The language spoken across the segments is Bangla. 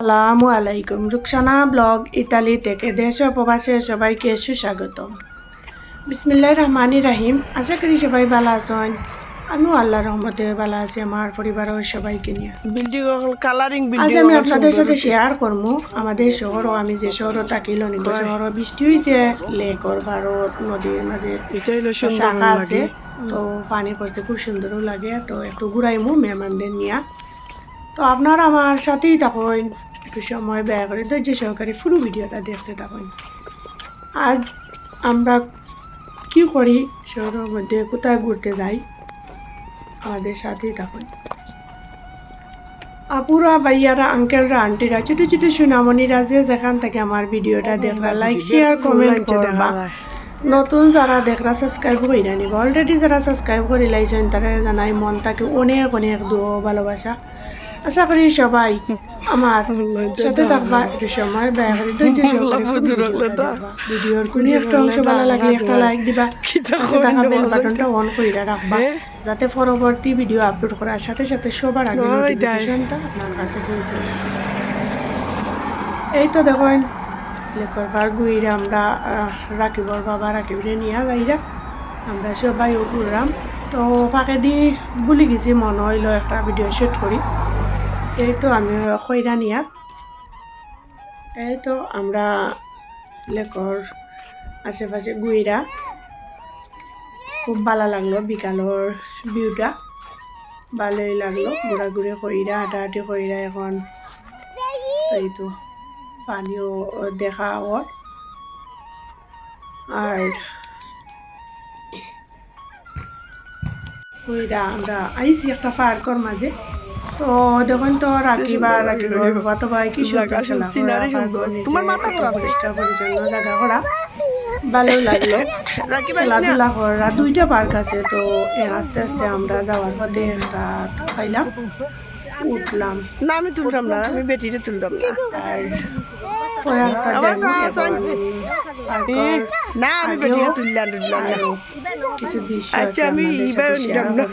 আসসালামু আলাইকুম। রুকসানা ব্লগ ইতালি থেকে দেশ প্রবাসে সবাইকে সুস্বাগতম। বিসমিল্লাহ রহমানি রাহিম। আশা করি সবাই ভালো আছেন। আমিও আল্লাহ রহমতে ভালো আছি আমার পরিবারের সবাইকে নিয়ে। বিল্ডিং কালারিং আজ আমি আপনাদের সাথে শেয়ার করব। আমাদের শহরও আমি যে শহরও থাকি লনিত শহর বৃষ্টি হয়েছে লেকর ভারত নদীর মাঝে শাখা আছে। তো পানি পড়তে খুব সুন্দরও লাগে। তো একটু ঘুরাইমু মেহমানদের নিয়ে। তো আপনারা আমার সাথেই থাকুন। একটু সময় ব্যয় করে ধৈর্য সহকারে পুরো ভিডিওটা দেখতে থাকুন। আজ আমরা কি করি শহরের মধ্যে কোথায় ঘুরতে যাই আমাদের সাথেই থাকুন। আপুরা ভাইয়ারা আঙ্কেলরা আন্টিরা ছোটো ছোটো সোনামণিরা যে যেখান থেকে আমার ভিডিওটা দেখবা লাইক শেয়ার কমেন্ট করবা। নতুন যারা দেখরা সাবস্ক্রাইব কইরা নিব। অলরেডি যারা সাবস্ক্রাইব করে লাইছেন তারা জানাই মন তাকে অনেক অনেক দোয়া ভালোবাসা। আশা করি সবাই আমার সাথে থাকবা একটু সময় ব্যয় করে ধৈর্য। ভিডিওর কোনো একটা অংশ ভালো লাগলে একটা লাইক দিবা। থাকা বেল বাটনটা অন কইরা রাখবা। যাতে পরবর্তী ভিডিও আপলোড করার সাথে সাথে সবার আগে। নোটিফিকেশনটা আপনার কাছে পৌঁছে এই তো দেখেন লেখর বার গুইরা আমরা রাকিবর বাবা রাকিবরে নিয়ে যাইরা। আমরা সবাই ঘুরলাম তো ফাঁকে দি ভুলে গেছি মনে হইল একটা ভিডিও শুট করি। এই তো আমি খৈরা নিয়া এই তো আমরা লেকর আশেপাশে গুইরা। খুব ভালো লাগল বিকালের ভিউটা ভালোই লাগল, ঘোরাঘুরি কইরা, হাঁটাহাঁটি কইরা এখন। এই তো পানিও দেখা ওর আর কইরা আমরা আইছি একটা পার্কর মাঝে। তো দেখুন তো রাখিবা রাখিবা বাবা তো ভাই কি। তোমার মাথা পরিষ্কার পরিচ্ছন্ন জায়গা করা ভালোই লাগল। খেলাধুলা করা দুইটা পার্ক আছে তো আস্তে আস্তে আমরা যাওয়ার পথে একটা খাইলাম উঠলাম। না আমি তুলতাম না। আমি বেটিতে তুলতাম না আর না আমি আগেও বেটিতে তুললাম তুললাম না কিছু দৃশ্য আচ্ছা, আমি এবার নিলাম না।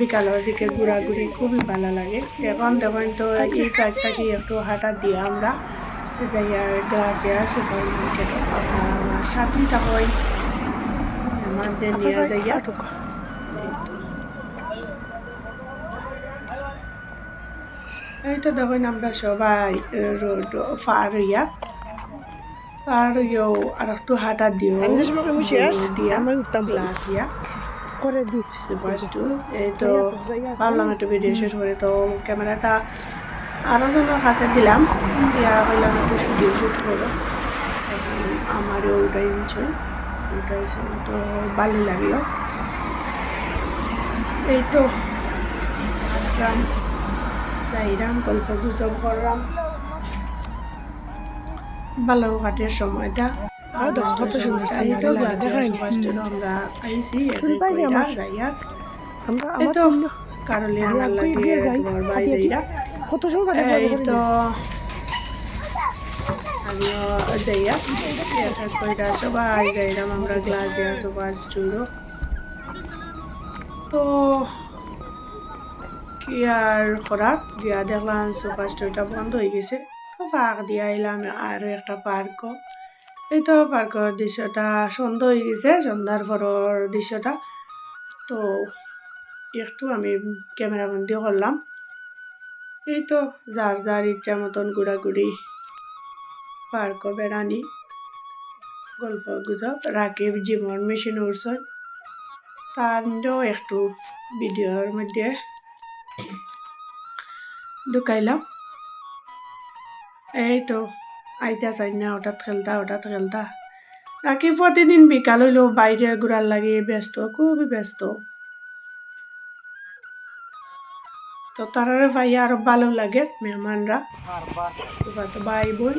বিকালের দিকে ঘোরাঘুরি খুবই ভালো লাগে। এখন দেখেন তো এই পার্কটাকে একটু হাঁটা দিয়ে আমরা যাইয়া গ্লাসিয়া সুপার মার্কেটে আপনারা আমার সাথেই থাকুন আমাদের আচ্ছা, নিয়ে যাইয়া। এই তো দেখুন আমরা সবাই রোড পার হইয়া পার হইয়াও আর একটু হাঁটা দিও। আমি যে সময় শেষ, দিয়া। আমি উঠতাম বলি। ইয়া। করে দি। ফার্স্ট এই তো ভাবলাম একটু ভিডিও শুট করে তো ক্যামেরাটা আরও জনের কাছে দিলাম। দিয়া কইলাম একটু ভিডিও শুট করো। আমারও উঠাইছে উঠাইছে তো ভালো লাগল। এই তো হাঁটলাম যাইরাম গল্প গুজব করলাম। ভালো সময়টা। আর দেখো কত সুন্দর তো দেখাই আমরা আইছি তো কারণে আমি আমার আর তুই লাগে দিয়ে যাই, তোমার হাঁটি হাঁটি। কত সময় এই তো আমিও যাইয়া এক এক কইরা সবাই যাইলাম আমরা গ্লাসে সুপার স্টুডো তো কি আর করার? দিয়া দেখলাম সুপার স্টোরটা বন্ধ হয়ে গেছে। তো পার্ক দিয়ে আইলাম আরও একটা পার্ক। এই তো পার্কের দৃশ্যটা সন্ধ্যা হয়ে গেছে সন্ধ্যার পরের দৃশ্যটা। তো একটু আমি ক্যামেরা বন্দি করলাম। এই তো যার যার ইচ্ছা মতন ঘোরাঘুরি, পার্ক বেড়ানি, গল্প গুজব, রাকিব জীবন মেশিন উড়ছয় তারও একটু ভিডিওর মধ্যে ঢুকাইলাম। এই তো, আইতা চাই না, হঠাৎ খেলতা হঠাৎ খেলতা। রাকি প্রতিদিন বিকাল হইলেও বাইরে ঘোরার লাগে ব্যস্ত, খুবই ব্যস্ত। তো তারারে ভাই আরও ভালো লাগে মেহমানরা তো ভাই বোন।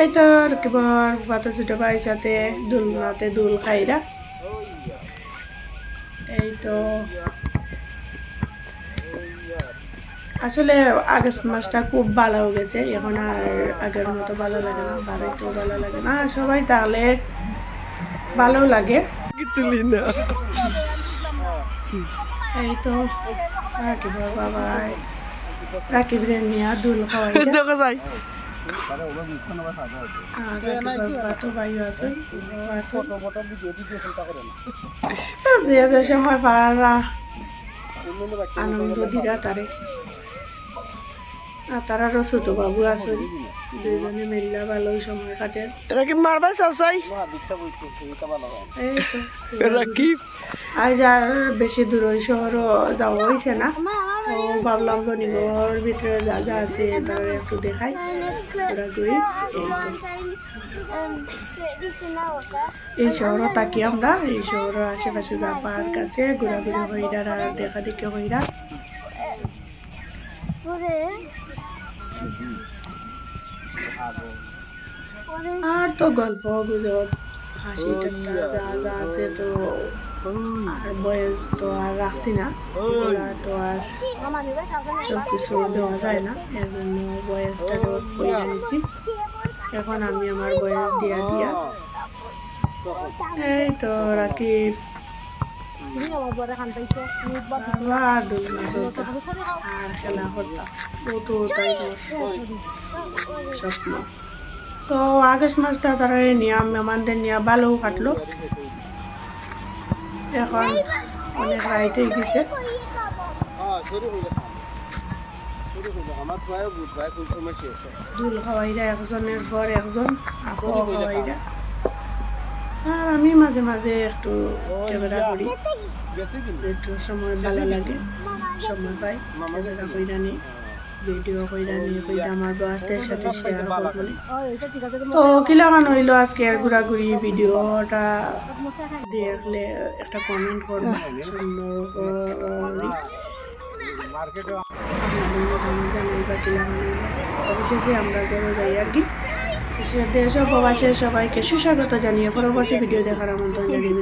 এই তো কিবার বাতো ছোট ভাইয়ের সাথে দুলনাতে দুল খাইরা এই তো আসলে আগস্ট মাসটা খুব ভালো হয়ে গেছে এখন আর আগের মতো ভালো লাগে না বাড়াইতেও ভালো লাগে না। সবাই তাহলে ভালো লাগে। এই তো আর কি বাবা রাকিবের নিয়ে দুল খাওয়াইরা দেখো যাই। আর রাকিবের বাবা তো বাইরে আছে যে যে সময় পারা আনন্দ দিরা তারে। আর তারারও ছোট বাবু আছে দুজনে মিল্লা ভালোই সময় কাটে। এরা কি মারবাই চাও চাই? এই তো এরা কি? আজ আর বেশি দূর ওই শহরও যাওয়া হয়েছে না ও ভাবলাম রনিগর ভিতরে যা যা আছে তারা একটু দেখাই। এই তো এই শহরও থাকি আমরা এই শহরের আশেপাশে যা পার্ক আছে ঘোরাঘুরি হইরা আর দেখা দেখে হইরা। আর তো গল্প গুজব হাসি ঠাট্টা যা যা আছে তো আর বয়স তো আর রাখছি না। তো আর সব কিছু দেওয়া যায় না এর জন্য বয়সটাকে কইরা নিচ্ছি এখন আমি আমার বয়স দিয়া দিয়া। এই তো রাখি তো তাই স্বপ্ন তো আগস্ট মাসটা তারা নিয়ে মেহমানদের নিয়ে ভালো কাটলো। এখন অনেক রাইট গেছে। দুল খাওয়াইরা একজনের পর একজন, আপু খাওয়াইরা। আর আমি মাঝে মাঝে একটু ক্যামেরা করি। একটু সময় ভালো লাগে, সময় পাই, ক্যামেরা কইরা নিই ভিডিও কইরা নিয়ে কইরা আমার বাসদের সাথে শেয়ার করব তো কিলাগান হইল আজকে ঘোরাঘুরি ভিডিওটা দেখলে একটা কমেন্ট করবা, সুন্দর করে। আপনাদের মতামত আমরা ঘরে যাই আর কি। দেশ সবাইকে সুস্বাগত জানিয়ে পরবর্তী ভিডিও দেখার আমন্ত্রণ জানিয়ে